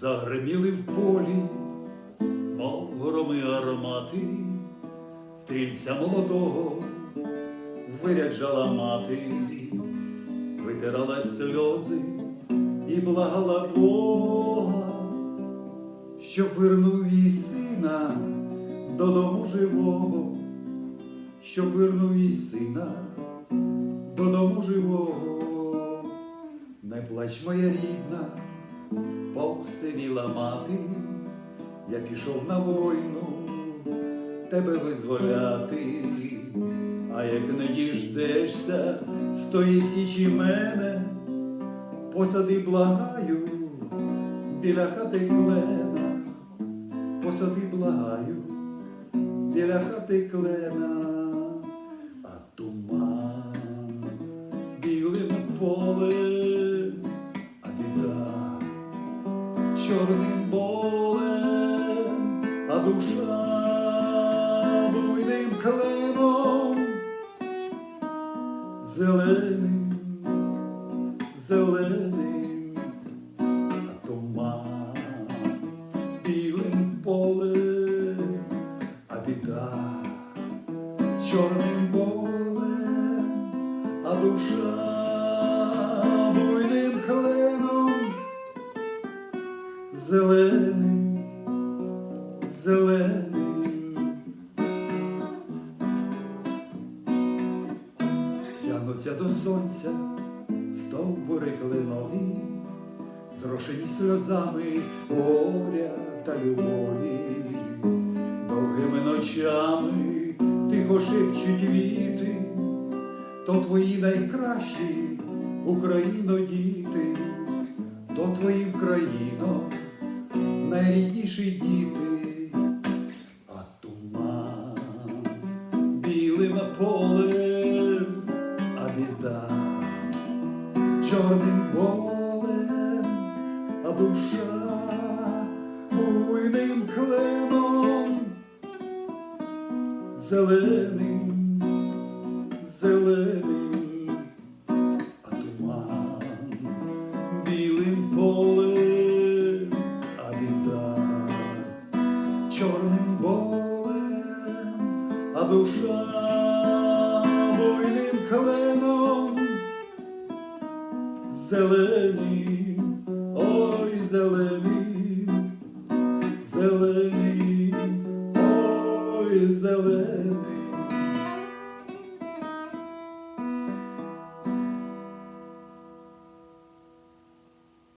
Загриміли в полі, мов громи аромати, стрільця молодого виряджала мати, витирала сльози і благала Бога, щоб вернув їй сина додому живого, щоб вернув їй сина додому живого. Не плач, моя рідна, повсивіла мати, я пішов на війну тебе визволяти, а як не діждешся з тої січі мене, посади благаю біля хати клена, посади благаю біля хати клена, чорним болем, а душа буйним кленом, зеленим, зеленим, а туман білим полем, а біда чорним зеленим, зеленим. Тянуться до сонця стовбури кленові, зрошені сльозами горя та любові, довгими ночами тихо шепчуть віти, то твої найкращі Україно діти, то твої Україно найрідніші діти, а туман білим полем, а біда чорним болем, а душа буйним кленом, зеленим, зеленим, душа буйним кленом, зелені, ой, зелені, зелені, ой, зеленим.